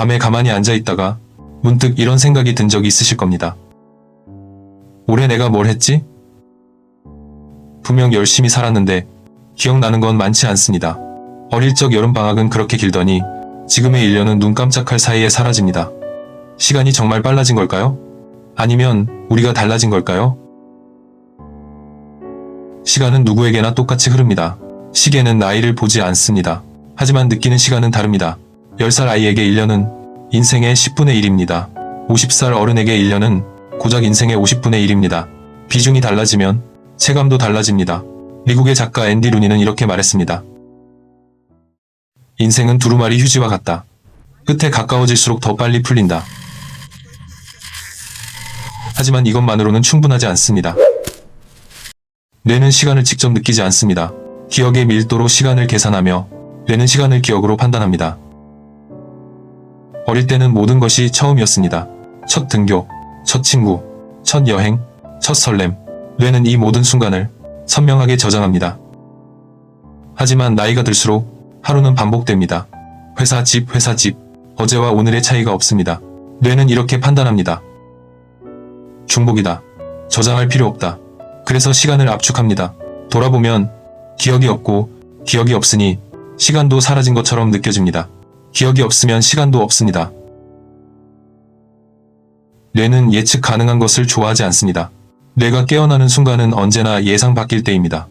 밤에 가만히 앉아 있다가 문득 이런 생각이 든 적이 있으실 겁니다. 올해 내가 뭘 했지? 분명 열심히 살았는데 기억나는 건 많지 않습니다. 어릴 적 여름방학은 그렇게 길더니 지금의 1년은 눈 깜짝할 사이에 사라집니다. 시간이 정말 빨라진 걸까요? 아니면 우리가 달라진 걸까요? 시간은 누구에게나 똑같이 흐릅니다. 시계는 나이를 보지 않습니다. 하지만 느끼는 시간은 다릅니다. 10살 아이에게 1년은 인생의 10분의 1입니다. 50살 어른에게 1년은 고작 인생의 50분의 1입니다. 비중이 달라지면 체감도 달라집니다. 미국의 작가 앤디 루니는 이렇게 말했습니다. 인생은 두루마리 휴지와 같다. 끝에 가까워질수록 더 빨리 풀린다. 하지만 이것만으로는 충분하지 않습니다. 뇌는 시간을 직접 느끼지 않습니다. 기억의 밀도로 시간을 계산하며 뇌는 시간을 기억으로 판단합니다. 어릴 때는 모든 것이 처음이었습니다. 첫 등교, 첫 친구, 첫 여행, 첫 설렘. 뇌는 이 모든 순간을 선명하게 저장합니다. 하지만 나이가 들수록 하루는 반복됩니다. 회사 집, 회사 집. 어제와 오늘의 차이가 없습니다. 뇌는 이렇게 판단합니다. 중복이다. 저장할 필요 없다. 그래서 시간을 압축합니다. 돌아보면 기억이 없고 기억이 없으니 시간도 사라진 것처럼 느껴집니다. 기억이 없으면 시간도 없습니다. 뇌는 예측 가능한 것을 좋아하지 않습니다. 뇌가 깨어나는 순간은 언제나 예상 바뀔 때입니다.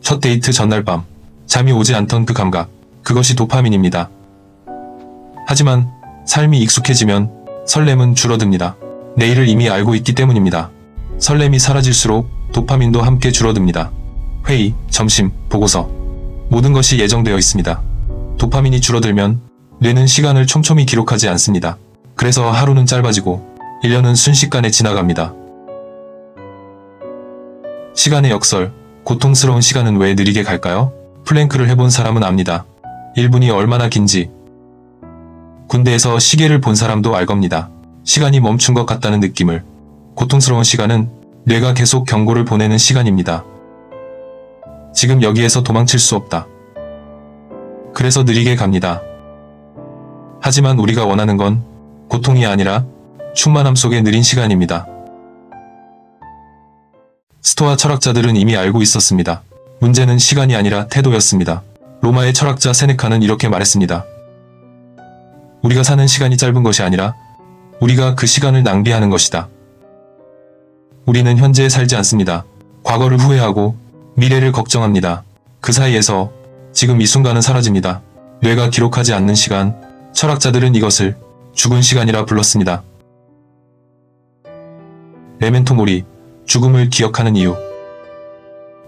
첫 데이트 전날 밤, 잠이 오지 않던 그 감각, 그것이 도파민입니다. 하지만 삶이 익숙해지면 설렘은 줄어듭니다. 내일을 이미 알고 있기 때문입니다. 설렘이 사라질수록 도파민도 함께 줄어듭니다. 회의, 점심, 보고서. 모든 것이 예정되어 있습니다. 도파민이 줄어들면 뇌는 시간을 촘촘히 기록하지 않습니다. 그래서 하루는 짧아지고 1년은 순식간에 지나갑니다. 시간의 역설, 고통스러운 시간은 왜 느리게 갈까요? 플랭크를 해본 사람은 압니다. 1분이 얼마나 긴지. 군대에서 시계를 본 사람도 알 겁니다. 시간이 멈춘 것 같다는 느낌을. 고통스러운 시간은 뇌가 계속 경고를 보내는 시간입니다. 지금 여기에서 도망칠 수 없다. 그래서 느리게 갑니다. 하지만 우리가 원하는 건 고통이 아니라 충만함 속의 느린 시간입니다. 스토아 철학자들은 이미 알고 있었습니다. 문제는 시간이 아니라 태도였습니다. 로마의 철학자 세네카는 이렇게 말했습니다. 우리가 사는 시간이 짧은 것이 아니라 우리가 그 시간을 낭비하는 것이다. 우리는 현재에 살지 않습니다. 과거를 후회하고 미래를 걱정합니다. 그 사이에서 지금 이 순간은 사라집니다. 뇌가 기록하지 않는 시간, 철학자들은 이것을 죽은 시간이라 불렀습니다. 메멘토 모리, 죽음을 기억하는 이유.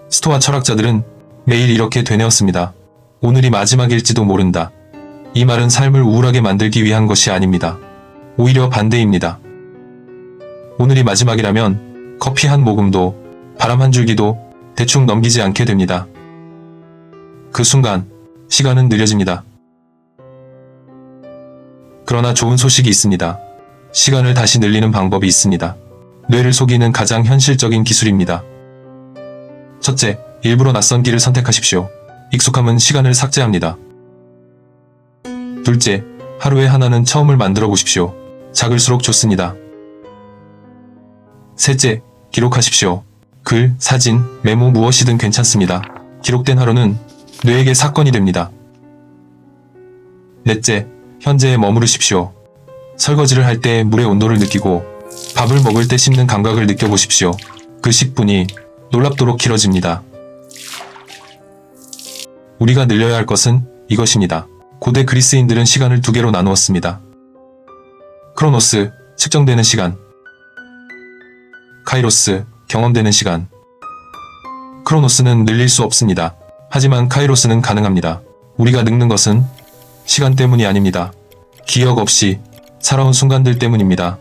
스토아 철학자들은 매일 이렇게 되뇌었습니다. 오늘이 마지막일지도 모른다. 이 말은 삶을 우울하게 만들기 위한 것이 아닙니다. 오히려 반대입니다. 오늘이 마지막이라면 커피 한 모금도 바람 한 줄기도 대충 넘기지 않게 됩니다. 그 순간 시간은 느려집니다. 그러나 좋은 소식이 있습니다. 시간을 다시 늘리는 방법이 있습니다. 뇌를 속이는 가장 현실적인 기술입니다. 첫째, 일부러 낯선 길을 선택하십시오. 익숙함은 시간을 삭제합니다. 둘째, 하루에 하나는 처음을 만들어 보십시오. 작을수록 좋습니다. 셋째, 기록하십시오. 글, 사진, 메모 무엇이든 괜찮습니다. 기록된 하루는 뇌에게 사건이 됩니다. 넷째, 현재에 머무르십시오. 설거지를 할 때 물의 온도를 느끼고 밥을 먹을 때 씹는 감각을 느껴보십시오. 그 10분이 놀랍도록 길어집니다. 우리가 늘려야 할 것은 이것입니다. 고대 그리스인들은 시간을 두 개로 나누었습니다. 크로노스, 측정되는 시간. 카이로스, 경험되는 시간. 크로노스는 늘릴 수 없습니다. 하지만 카이로스는 가능합니다. 우리가 늙는 것은 시간 때문이 아닙니다. 기억 없이 살아온 순간들 때문입니다.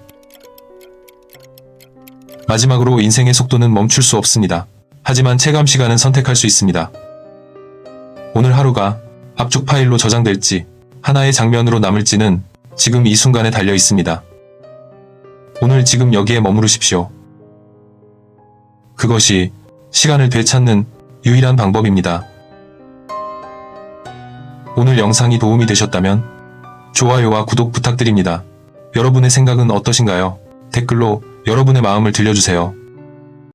마지막으로 인생의 속도는 멈출 수 없습니다. 하지만 체감 시간은 선택할 수 있습니다. 오늘 하루가 압축 파일로 저장될지 하나의 장면으로 남을지는 지금 이 순간에 달려 있습니다. 오늘 지금 여기에 머무르십시오. 그것이 시간을 되찾는 유일한 방법입니다. 오늘 영상이 도움이 되셨다면 좋아요와 구독 부탁드립니다. 여러분의 생각은 어떠신가요? 댓글로 여러분의 마음을 들려주세요.